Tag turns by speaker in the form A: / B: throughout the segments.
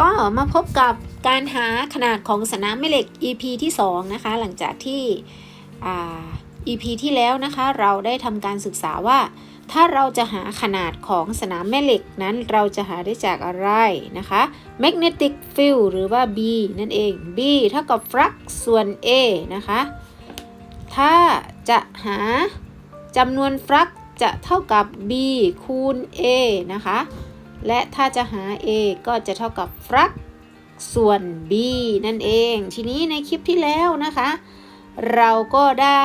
A: ก็มาพบกับการหาขนาดของสนามแม่เหล็ก EP ที่2นะคะหลังจากที่ EP ที่แล้วนะคะเราได้ทำการศึกษาว่า ถ้าเราจะหาขนาดของสนามแม่เหล็กนั้นเราจะหาได้จากอะไรนะคะ magnetic field หรือว่า B นั่นเอง B เท่ากับ flux ส่วน A นะคะถ้าจะหาจำนวนฟลักซ์จะเท่ากับ b คูณ a นะคะ และถ้าจะหา a ก็จะเท่ากับฟลักส่วน b นั่นเอง ทีนี้ในคลิปที่แล้วนะคะ เราก็ได้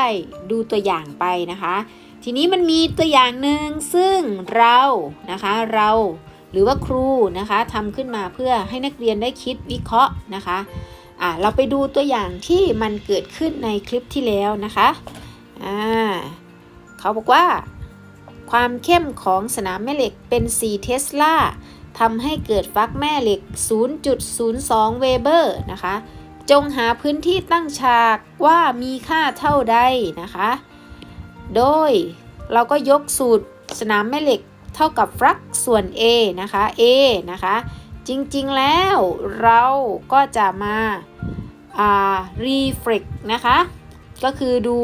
A: ดูตัวอย่างไปนะคะ ทีนี้มันมีตัวอย่างหนึ่งซึ่งเรานะคะเราหรือว่าครูนะคะทำขึ้นมาเพื่อให้นักเรียนได้คิดวิเคราะห์นะคะอะเราไปดูตัวอย่างที่มันเกิดขึ้นในคลิปที่แล้วนะคะอ่าเขาบอกว่า ความเข้มของสนามแม่เหล็กเป็น 4 เทสลาทำให้เกิดฟักแม่เหล็ก 0.02 เวเบอร์นะคะ จงหาพื้นที่ตั้งฉากว่ามีค่าเท่าใดนะคะ โดยเราก็ยกสูตรสนามแม่เหล็กเท่ากับฟลักส่วน A นะคะ A นะคะ จริงๆแล้วเราก็จะมาา reflect นะคะ ก็คือดู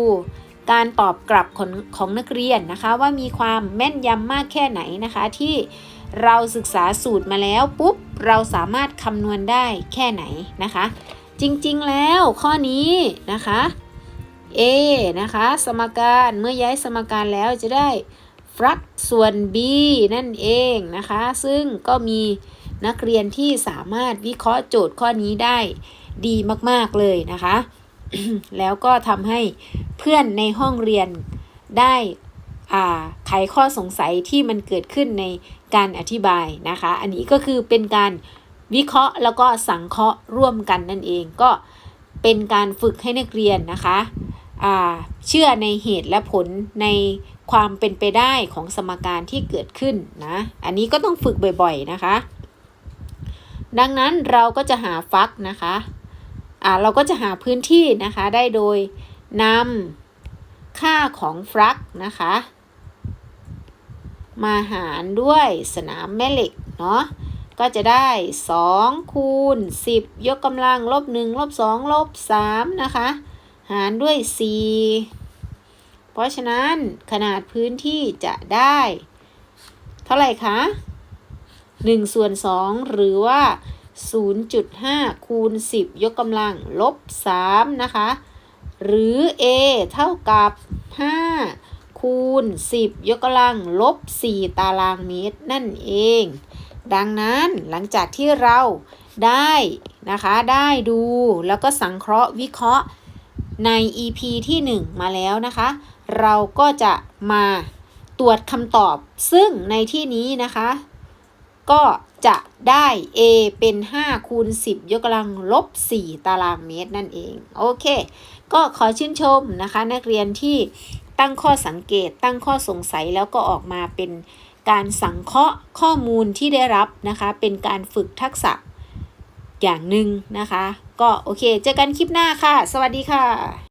A: การตอบกลับของของนักเรียนนะคะ ว่ามีความแม่นยำมากแค่ไหนนะคะ ที่เราศึกษาสูตรมาแล้วปุ๊บเราสามารถคำนวณได้แค่ไหนนะคะ จริงๆแล้วข้อนี้นะคะ A นะคะ สมการเมื่อย้ายสมการแล้วจะได้ฟลักส่วน B นั่นเองนะคะ ซึ่งก็มีนักเรียนที่สามารถวิเคราะห์โจทย์ข้อนี้ได้ดีมาก ๆ เลยนะคะ แล้วก็ทำให้เพื่อนในห้องเรียนได้ไขข้อสงสัยที่มันเกิดขึ้นในการอธิบายนะคะ อันนี้ก็คือเป็นการวิเคราะห์แล้วก็สังเคราะห์ร่วมกันนั่นเองก็เป็นการฝึกให้นักเรียนนะคะเชื่อในเหตุและผลในความเป็นไปได้ของสมการที่เกิดขึ้นนะ อันนี้ก็ต้องฝึกบ่อยๆนะคะ ดังนั้นเราก็จะหาฟักนะคะ เราก็จะหาพื้นที่นะคะได้โดยนำค่าของฟลักนะคะ มาหารด้วยสนามแม่เหล็กเนาะก็จะได้ 2 คูณ 10 ยกกำลังลบ1ลบ2ลบ3นะคะ หารด้วย 4 เพราะฉะนั้นขนาดพื้นที่จะได้ เท่าไหร่คะ1ส่วน2หรือว่า 0.5 คูณ 10 ยกกำลัง ลบ 3 นะคะ หรือ a เท่ากับ 5 คูณ 10 ยกกำลัง ลบ 4 ตารางเมตร นั่นเอง ดังนั้นหลังจากที่เราได้นะคะ ได้ดูแล้วก็สังเคราะห์วิเคราะห์ใน EP ที่ 1 มาแล้วนะคะ เราก็จะมาตรวจคำตอบซึ่งในที่นี้นะคะ ก็ จะได้ a เป็น 5 คูณ 10 ยกกำลังลบ 4 ตารางเมตรนั่นเอง โอเค ก็ขอชื่นชมนะคะ นักเรียนที่ตั้งข้อสังเกต ตั้งข้อสงสัยแล้วก็ออกมาเป็นการสังเคราะห์ข้อมูลที่ได้รับนะคะ เป็นการฝึกทักษะอย่างหนึ่งนะคะ ก็โอเค เจอกันคลิปหน้าค่ะ สวัสดีค่ะ